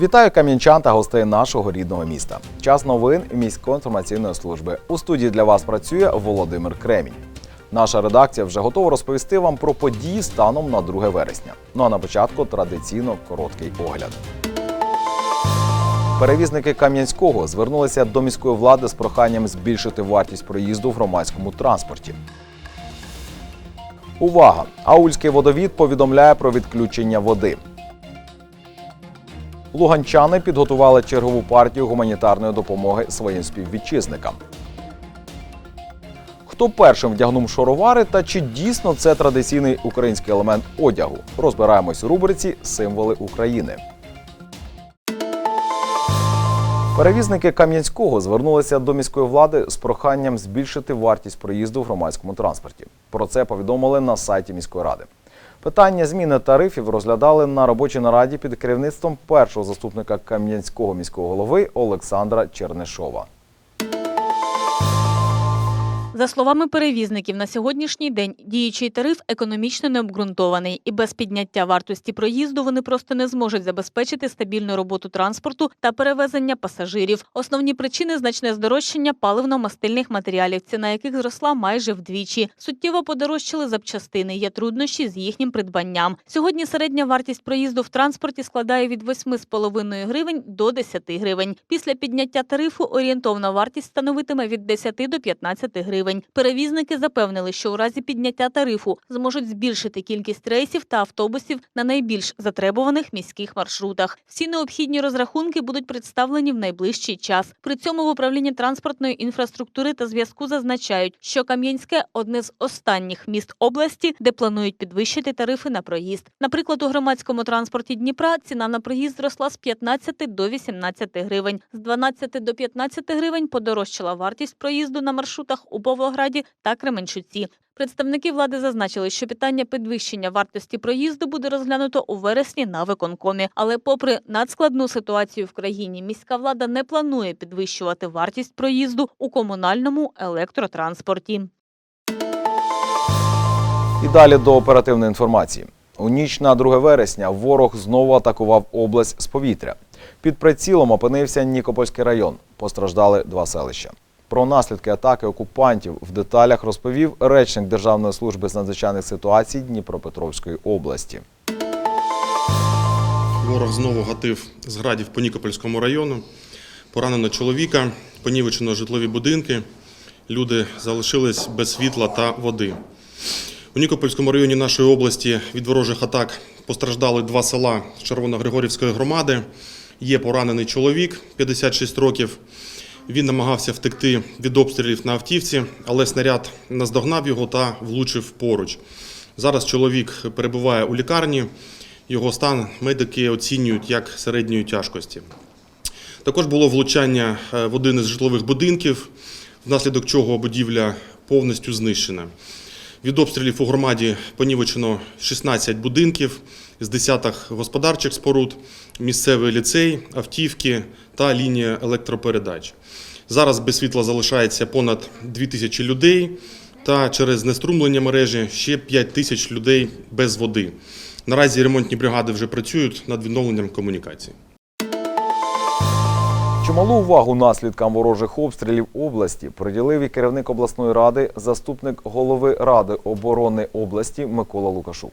Вітаю кам'янчан та гостей нашого рідного міста. Час новин міської інформаційної служби. У студії для вас працює Володимир Кремінь. Наша редакція вже готова розповісти вам про події станом на 2 вересня. Ну а на початку традиційно короткий огляд. Перевізники Кам'янського звернулися до міської влади з проханням збільшити вартість проїзду в громадському транспорті. Увага! Аульський водовід повідомляє про відключення води. Луганчани підготували чергову партію гуманітарної допомоги своїм співвітчизникам. Хто першим вдягнув шаровари та чи дійсно це традиційний український елемент одягу? Розбираємось у рубриці Символи України. Перевізники Кам'янського звернулися до міської влади з проханням збільшити вартість проїзду в громадському транспорті. Про це повідомили на сайті міської ради. Питання зміни тарифів розглядали на робочій нараді під керівництвом першого заступника Кам'янського міського голови Олександра Чернишова. За словами перевізників, на сьогоднішній день діючий тариф економічно необґрунтований, і без підняття вартості проїзду вони просто не зможуть забезпечити стабільну роботу транспорту та перевезення пасажирів. Основні причини значне здорожчання паливно-мастильних матеріалів, ціна яких зросла майже вдвічі. Суттєво подорожчали запчастини. Є труднощі з їхнім придбанням. Сьогодні середня вартість проїзду в транспорті складає від 8,5 гривень до 10 гривень. Після підняття тарифу орієнтовна вартість становитиме від 10 до 15 гривень. Перевізники запевнили, що у разі підняття тарифу зможуть збільшити кількість рейсів та автобусів на найбільш затребуваних міських маршрутах. Всі необхідні розрахунки будуть представлені в найближчий час. При цьому в управлінні транспортної інфраструктури та зв'язку зазначають, що Кам'янське одне з останніх міст області, де планують підвищити тарифи на проїзд. Наприклад, у громадському транспорті Дніпра ціна на проїзд зросла з 15 до 18 гривень. З 12 до 15 гривень подорожчала вартість проїзду на маршрутах у Павлограді та Кременчуці. Представники влади зазначили, що питання підвищення вартості проїзду буде розглянуто у вересні на виконкомі. Але, попри надскладну ситуацію в країні, міська влада не планує підвищувати вартість проїзду у комунальному електротранспорті. І далі до оперативної інформації. У ніч на 2 вересня ворог знову атакував область з повітря. Під прицілом опинився Нікопольський район. Постраждали два селища. Про наслідки атаки окупантів в деталях розповів речник Державної служби з надзвичайних ситуацій Дніпропетровської області. Ворог знову гатив з градів по Нікопольському району. Поранено чоловіка, понівечено житлові будинки. Люди залишились без світла та води. У Нікопольському районі нашої області від ворожих атак постраждали два села Червоногригорівської громади. Є поранений чоловік 56 років. Він намагався втекти від обстрілів на автівці, але снаряд наздогнав його та влучив поруч. Зараз чоловік перебуває у лікарні. Його стан медики оцінюють як середньої тяжкості. Також було влучання е, в один із житлових будинків, внаслідок чого будівля повністю знищена. Від обстрілів у громаді понівечено 16 будинків з десяток господарчих споруд, місцевий ліцей, автівки та лінія електропередач. Зараз без світла залишається понад 2 тисячі людей, та через знеструмлення мережі ще 5 тисяч людей без води. Наразі ремонтні бригади вже працюють над відновленням комунікацій. Чималу увагу наслідкам ворожих обстрілів області приділив і керівник обласної ради, заступник голови Ради оборони області Микола Лукашук.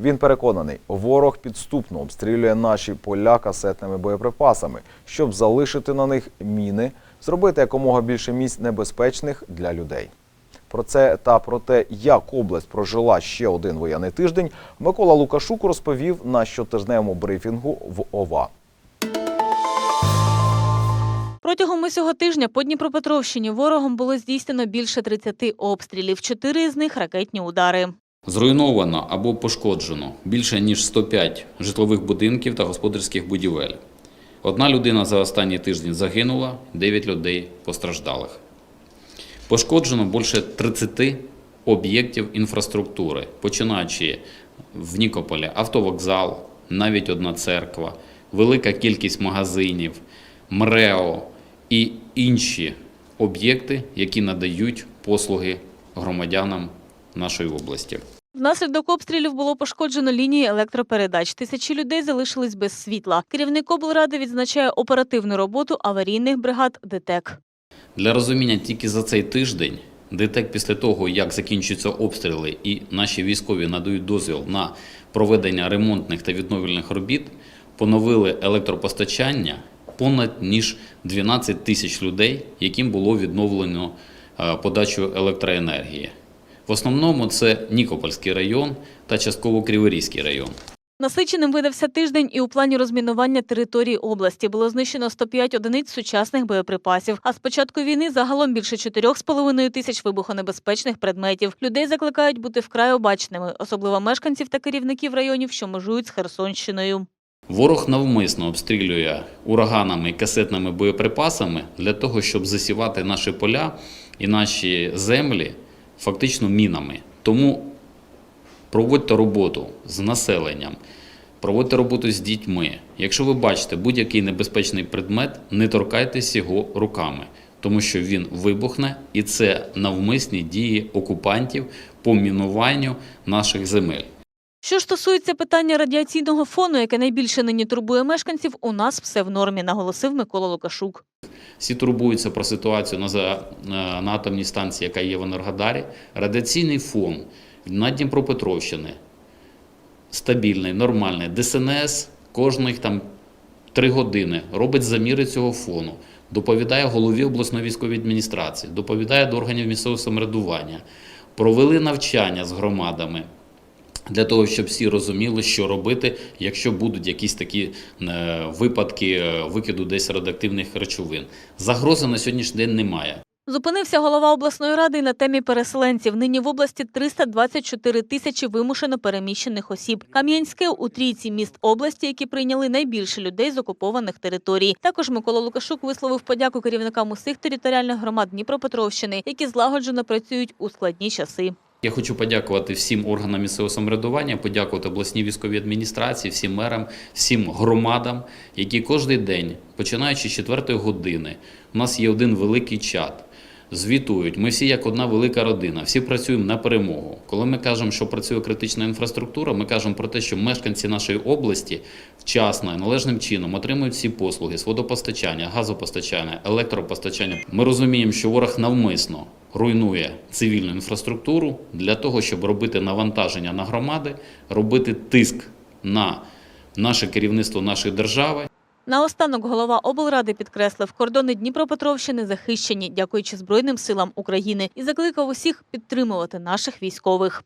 Він переконаний, ворог підступно обстрілює наші поля касетними боєприпасами, щоб залишити на них міни, зробити якомога більше місць небезпечних для людей. Про це та про те, як область прожила ще один воєнний тиждень, Микола Лукашук розповів на щотижневому брифінгу в ОВА. Протягом усього тижня по Дніпропетровщині ворогом було здійснено більше 30 обстрілів, чотири з них ракетні удари. Зруйновано або пошкоджено більше ніж 105 житлових будинків та господарських будівель. Одна людина за останній тиждень загинула, 9 людей постраждалих. Пошкоджено більше 30 об'єктів інфраструктури, починаючи в Нікополі автовокзал, навіть одна церква, велика кількість магазинів, МРЕО і інші об'єкти, які надають послуги громадянам нашої області. Внаслідок обстрілів було пошкоджено лінії електропередач. Тисячі людей залишились без світла. Керівник облради відзначає оперативну роботу аварійних бригад ДТЕК. Для розуміння тільки за цей тиждень ДТЕК після того, як закінчуються обстріли і наші військові надають дозвіл на проведення ремонтних та відновлювальних робіт, поновили електропостачання понад ніж 12 тисяч людей, яким було відновлено е, подачу електроенергії. В основному це Нікопольський район та частково Криворізький район. Насиченим видався тиждень і у плані розмінування території області було знищено 105 одиниць сучасних боєприпасів. А з початку війни загалом більше 4,5 тисяч вибухонебезпечних предметів. Людей закликають бути вкрай обачними, особливо мешканців та керівників районів, що межують з Херсонщиною. Ворог навмисно обстрілює ураганами і касетними боєприпасами для того, щоб засівати наші поля і наші землі фактично мінами. Тому проводьте роботу з населенням, проводьте роботу з дітьми. Якщо ви бачите будь-який небезпечний предмет, не торкайтесь його руками, тому що він вибухне, і це навмисні дії окупантів по мінуванню наших земель. Що стосується питання радіаційного фону, яке найбільше нині турбує мешканців, у нас все в нормі, наголосив Микола Лукашук. Всі турбуються про ситуацію на, на на атомній станції, яка є в Енергодарі. Радіаційний фон на Дніпропетровщини стабільний, нормальний. ДСНС кожних там три години робить заміри цього фону, доповідає голові обласної військової адміністрації, доповідає до органів місцевого самоврядування. Провели навчання з громадами. Для того, щоб всі розуміли, що робити, якщо будуть якісь такі е, випадки е, викиду десь радіоактивних речовин. Загрози на сьогоднішній день немає. Зупинився голова обласної ради й на темі переселенців. Нині в області 324 тисячі вимушено переміщених осіб. Кам'янське у трійці міст області, які прийняли найбільше людей з окупованих територій. Також Микола Лукашук висловив подяку керівникам усіх територіальних громад Дніпропетровщини, які злагоджено працюють у складні часи. Я хочу подякувати всім органам місцевого самоврядування, подякувати обласній військовій адміністрації, всім мерам, всім громадам, які кожен день, починаючи з 4 години, у нас є один великий чат. Звітують, ми всі як одна велика родина, всі працюємо на перемогу. Коли ми кажемо, що працює критична інфраструктура, ми кажемо про те, що мешканці нашої області вчасно і належним чином отримують всі послуги з водопостачання, газопостачання, електропостачання. Ми розуміємо, що ворог навмисно руйнує цивільну інфраструктуру для того, щоб робити навантаження на громади, робити тиск на наше керівництво нашої держави. Наостанок голова облради підкреслив, кордони Дніпропетровщини захищені, дякуючи Збройним силам України, і закликав усіх підтримувати наших військових.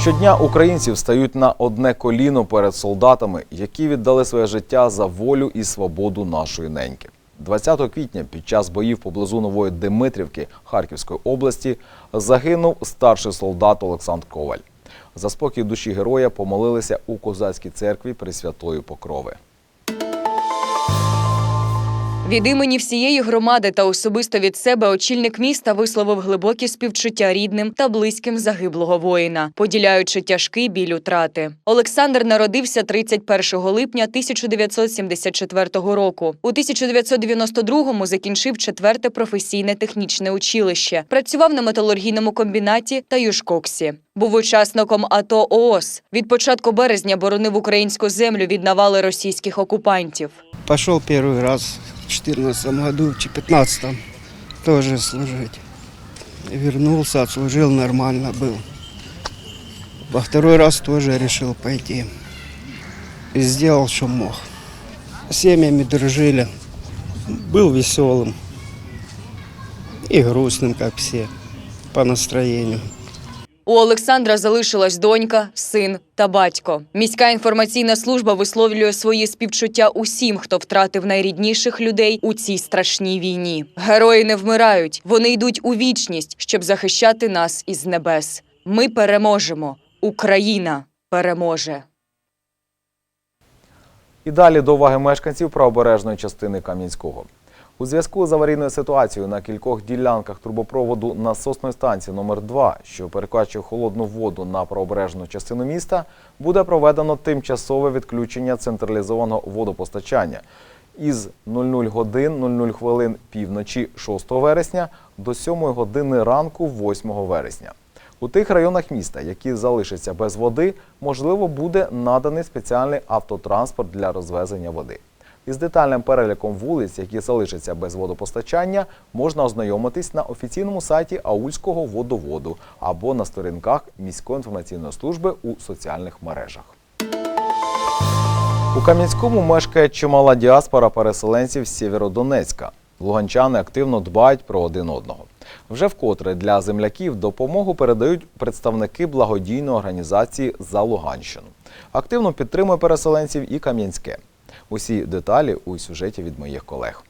Щодня українці встають на одне коліно перед солдатами, які віддали своє життя за волю і свободу нашої неньки. 20 квітня під час боїв поблизу Нової Димитрівки Харківської області загинув старший солдат Олександр Коваль. За спокій душі героя помолилися у козацькій церкві Пресвятої Покрови. Від імені всієї громади та особисто від себе очільник міста висловив глибокі співчуття рідним та близьким загиблого воїна, поділяючи тяжкий біль утрати. Олександр народився 31 липня 1974 року. У 1992-му закінчив четверте професійне технічне училище. Працював на металургійному комбінаті та Южкоксі. Був учасником АТО ООС. Від початку березня боронив українську землю від навали російських окупантів. Пошел первый раз 2014 году, в 2015 тоже служить. Вернулся, отслужил, нормально был. Во второй раз тоже решил пойти. И сделал, что мог. Семьями дружили. Был веселым. И грустным, как все, по настроению. У Олександра залишилась донька, син та батько. Міська інформаційна служба висловлює свої співчуття усім, хто втратив найрідніших людей у цій страшній війні. Герої не вмирають, вони йдуть у вічність, щоб захищати нас із небес. Ми переможемо. Україна переможе. І далі до уваги мешканців правобережної частини Кам'янського. У зв'язку з аварійною ситуацією на кількох ділянках трубопроводу насосної станції номер 2 що перекачує холодну воду на правобережну частину міста, буде проведено тимчасове відключення централізованого водопостачання із 00 годин 00 хвилин півночі 6 вересня до 7 години ранку 8 вересня. У тих районах міста, які залишаться без води, можливо, буде наданий спеціальний автотранспорт для розвезення води. Із детальним переліком вулиць, які залишаться без водопостачання, можна ознайомитись на офіційному сайті Аульського водоводу або на сторінках міської інформаційної служби у соціальних мережах. У Кам'янському мешкає чимала діаспора переселенців з Сєвєродонецька. Луганчани активно дбають про один одного. Вже вкотре для земляків допомогу передають представники благодійної організації за Луганщину. Активно підтримує переселенців і Кам'янське. Усі деталі у сюжеті від моїх колег.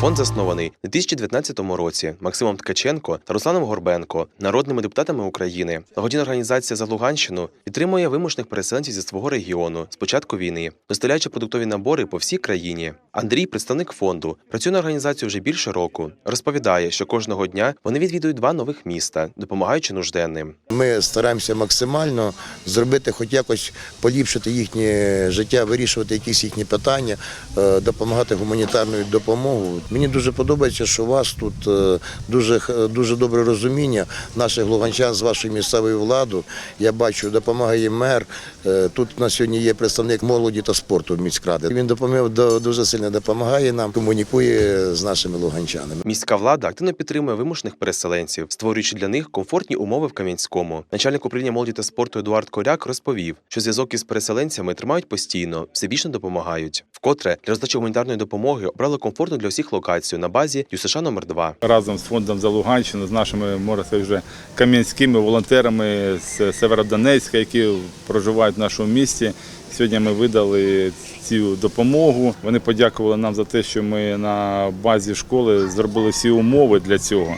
Фонд заснований у 2019 році Максимом Ткаченко та Русланом Горбенко, народними депутатами України. Благодійна організація за Луганщину підтримує вимушених переселенців зі свого регіону з початку війни, доставляючи продуктові набори по всій країні. Андрій, представник фонду, працює на організацію вже більше року. Розповідає, що кожного дня вони відвідують два нових міста, допомагаючи нужденним. Ми стараємося максимально зробити, хоч якось поліпшити їхнє життя, вирішувати якісь їхні питання, е, допомагати гуманітарною допомогою. Мені дуже подобається, що у вас тут е, дуже, дуже добре розуміння наших луганчан з вашою місцевою владою. Я бачу, допомагає мер. Е, Тут на сьогодні є представник молоді та спорту міськради. Він допомагав до- дуже сильно допомагає нам, комунікує з нашими луганчанами. Міська влада активно підтримує вимушених переселенців, створюючи для них комфортні умови в Кам'янському. Начальник управління молоді та спорту Едуард Коряк розповів, що зв'язок із переселенцями тримають постійно, всебічно допомагають. Вкотре для роздачі гуманітарної допомоги обрали комфортну для всіх локацію на базі ЮСШ номер 2 разом з фондом за Луганщину, з нашими можна вже кам'янськими волонтерами з Северодонецька, які проживають в нашому місті. Сьогодні ми видали цю допомогу. Вони подякували нам за те, що ми на базі школи зробили всі умови для цього.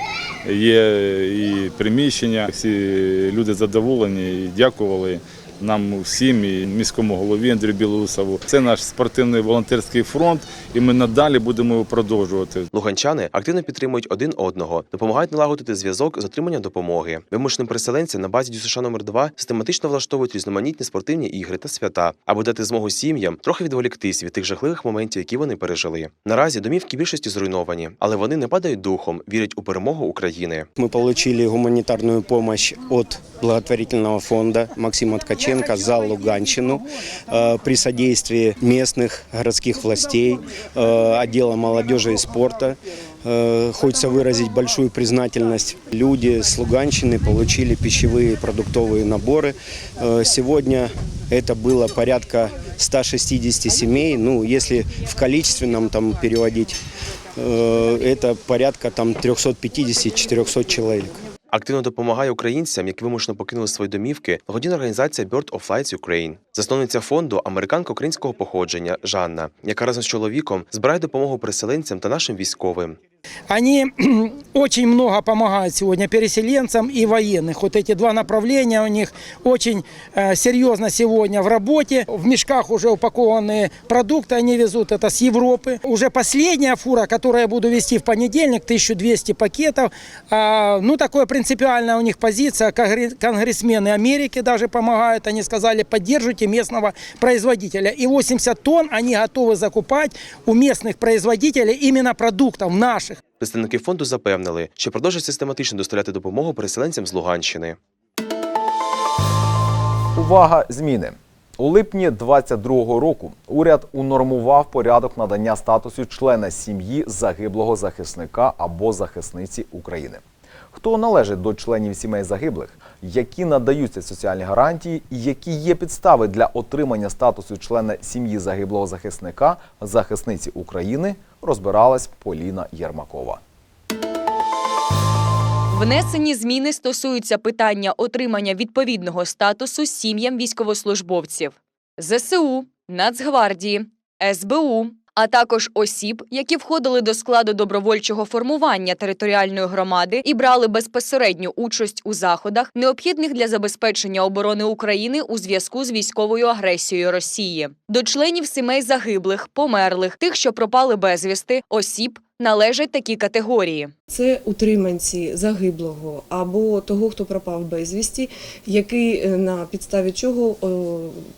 Є і приміщення, всі люди задоволені і дякували нам всім, і міському голові Андрію Білоусову. Це наш спортивний волонтерський фронт, і ми надалі будемо його продовжувати. Луганчани активно підтримують один одного, допомагають налагодити зв'язок з отриманням допомоги. Вимушеним переселенцям на базі ДЮСШ номер 2 систематично влаштовують різноманітні спортивні ігри та свята, аби дати змогу сім'ям трохи відволіктись від тих жахливих моментів, які вони пережили. Наразі домівки більшості зруйновані, але вони не падають духом, вірять у перемогу України. Мы получили гуманитарную помощь от благотворительного фонда Максима Ткаченко за Луганщину э, при содействии местных городских властей, э, отдела молодежи и спорта. Э, Хочется выразить большую признательность. Люди с Луганщины получили пищевые продуктовые наборы. Сегодня это было порядка 160 семей. Ну, если в количественном там переводить, это порядка там 350-400 человек. Активно допомагає українцям, які вимушено покинули свої домівки, годіна організація Bird of Flights Ukraine. Засновниця фонду американка українського походження Жанна, яка разом з чоловіком збирає допомогу переселенцям та нашим військовим. Они очень много помогают сегодня переселенцам и военных. Вот эти два направления у них очень э, серьезно сегодня в работе. В мешках уже упакованные продукты они везут, это с Европы. Уже последняя фура, которую я буду вести в понедельник, 1200 пакетов. А, ну, такое принципиальная у них позиция. Конгре- Конгрессмены Америки даже помогают. Они сказали, поддерживайте местного производителя. И 80 тонн они готовы закупать у местных производителей именно продуктов наших. Представники фонду запевнили, що продовжують систематично доставляти допомогу переселенцям з Луганщини. Увага! Зміни. У липні 22-го року уряд унормував порядок надання статусу члена сім'ї загиблого захисника або захисниці України. Хто належить до членів сімей загиблих, які надаються соціальні гарантії, і які є підстави для отримання статусу члена сім'ї загиблого захисника захисниці України, розбиралась Поліна Єрмакова. Внесені зміни стосуються питання отримання відповідного статусу сім'ям військовослужбовців ЗСУ, Нацгвардії, СБУ, а також осіб, які входили до складу добровольчого формування територіальної громади і брали безпосередню участь у заходах, необхідних для забезпечення оборони України у зв'язку з військовою агресією Росії, до членів сімей загиблих, померлих, тих, що пропали безвісти, осіб, належать такі категорії. Це утриманці загиблого або того, хто пропав безвісті, який е, на підставі чого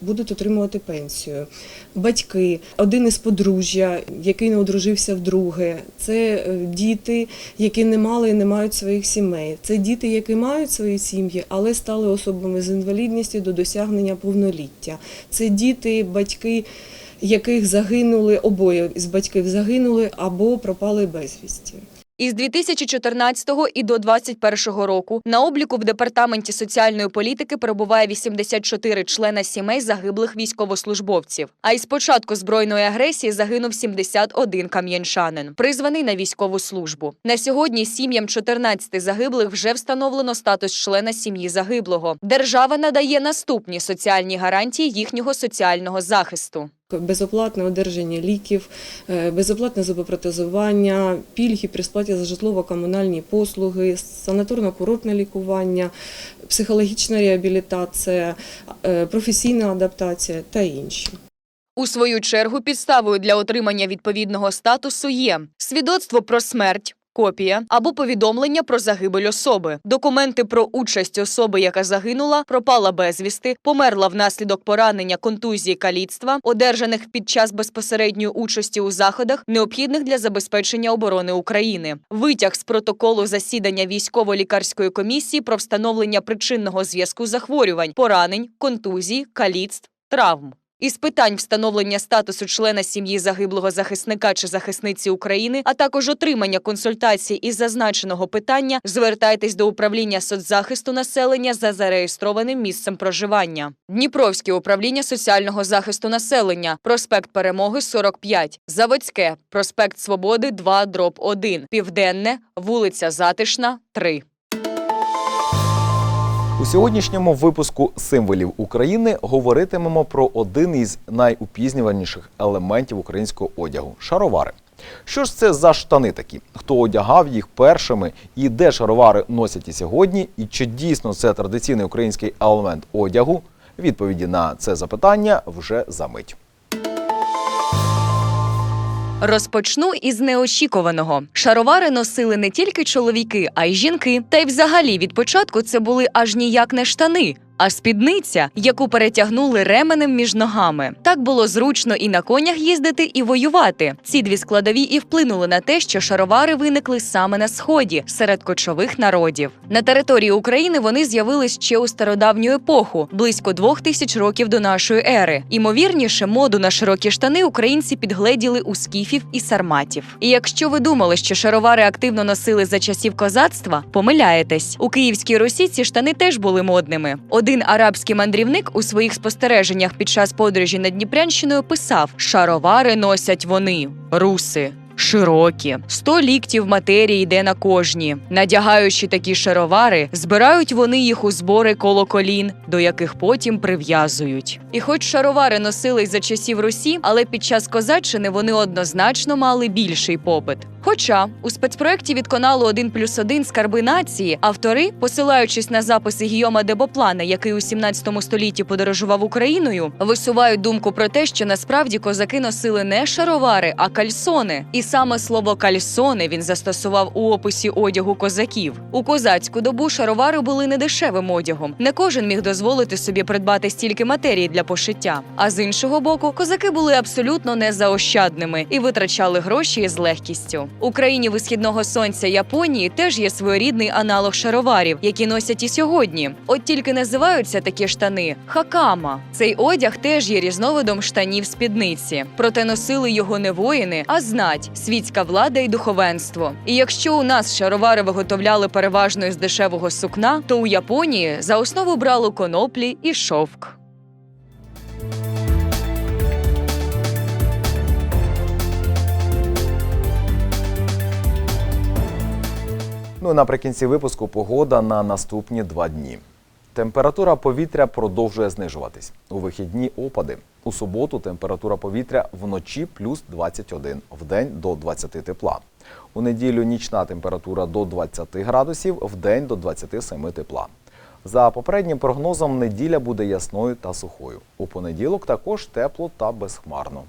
будуть отримувати пенсію. Батьки, один із подружжя, який не одружився вдруге. Це е, діти, які не мали і не мають своїх сімей. Це діти, які мають свої сім'ї, але стали особами з інвалідністю до досягнення повноліття. Це діти, батьки. Яких загинули обоє з батьків загинули або пропали безвісті. Із 2014 і до 2021 року на обліку в департаменті соціальної політики перебуває 84 члена сімей загиблих військовослужбовців. А із початку збройної агресії загинув 71 кам'янчанин, призваний на військову службу. На сьогодні сім'ям 14 загиблих вже встановлено статус члена сім'ї загиблого. Держава надає наступні соціальні гарантії їхнього соціального захисту. Безоплатне одержання ліків, е, безоплатне зубопротезування, пільги при сплаті за житлово-комунальні послуги, санаторно-курортне лікування, психологічна реабілітація, е, професійна адаптація та інші. У свою чергу підставою для отримання відповідного статусу є свідоцтво про смерть. Копія або повідомлення про загибель особи, документи про участь особи, яка загинула, пропала безвісти, померла внаслідок поранення, контузії, каліцтва, одержаних під час безпосередньої участі у заходах, необхідних для забезпечення оборони України, витяг з протоколу засідання військово-лікарської комісії про встановлення причинного зв'язку захворювань, поранень, контузій, каліцтв, травм. Із питань встановлення статусу члена сім'ї загиблого захисника чи захисниці України, а також отримання консультацій із зазначеного питання, звертайтесь до управління соцзахисту населення за зареєстрованим місцем проживання. Дніпровське управління соціального захисту населення, проспект Перемоги 45, Заводське, проспект Свободи 2, дроб 1, Південне, вулиця Затишна 3. У сьогоднішньому випуску символів України говоритимемо про один із найупізнюваніших елементів українського одягу шаровари. Що ж це за штани такі? Хто одягав їх першими і де шаровари носять і сьогодні? І чи дійсно це традиційний український елемент одягу? Відповіді на це запитання вже за мить. Розпочну із неочікуваного. Шаровари носили не тільки чоловіки, а й жінки. Та й взагалі від початку це були аж ніяк не штани. А спідниця, яку перетягнули ременем між ногами, так було зручно і на конях їздити, і воювати. Ці дві складові і вплинули на те, що шаровари виникли саме на сході серед кочових народів. На території України вони з'явились ще у стародавню епоху, близько двох тисяч років до нашої ери. Імовірніше, моду на широкі штани українці підгледіли у скіфів і сарматів. І якщо ви думали, що шаровари активно носили за часів козацтва, помиляєтесь. У Київській Русі ці штани теж були модними. Один арабський мандрівник у своїх спостереженнях під час подорожі над Дніпрянщиною писав: шаровари носять вони, руси. Широкі, сто ліктів матерії йде на кожні. Надягаючи такі шаровари, збирають вони їх у збори коло колін, до яких потім прив'язують. І хоч шаровари носились за часів Русі, але під час козаччини вони однозначно мали більший попит. Хоча у спецпроекті від каналу 1 плюс 1 скарби нації автори, посилаючись на записи Гійома Дебоплана, який у 17 столітті подорожував Україною, висувають думку про те, що насправді козаки носили не шаровари, а кальсони. І саме слово кальсони він застосував у описі одягу козаків. У козацьку добу шаровари були недешевим одягом. Не кожен міг дозволити собі придбати стільки матерії для пошиття. А з іншого боку, козаки були абсолютно незаощадними і витрачали гроші з легкістю. У країні висхідного сонця Японії теж є своєрідний аналог шароварів, які носять і сьогодні. От тільки називаються такі штани хакама. Цей одяг теж є різновидом штанів спідниці. Проте носили його не воїни, а знать, світська влада і духовенство. І якщо у нас шаровари виготовляли переважно із дешевого сукна, то у Японії за основу брали коноплі і шовк. Ну наприкінці випуску погода на наступні два дні. Температура повітря продовжує знижуватись. У вихідні опади. У суботу температура повітря вночі плюс 21, вдень до 20 тепла. У неділю нічна температура до 20 градусів, вдень до 27 тепла. За попереднім прогнозом, неділя буде ясною та сухою. У понеділок також тепло та безхмарно.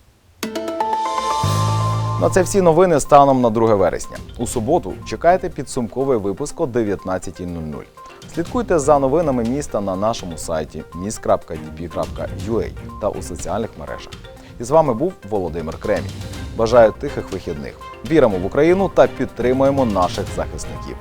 На це всі новини станом на 2 вересня. У суботу чекайте підсумковий випуск о 19.00. Слідкуйте за новинами міста на нашому сайті mist.dp.ua та у соціальних мережах. І з вами був Володимир Кремінь. Бажаю тихих вихідних. Віримо в Україну та підтримуємо наших захисників.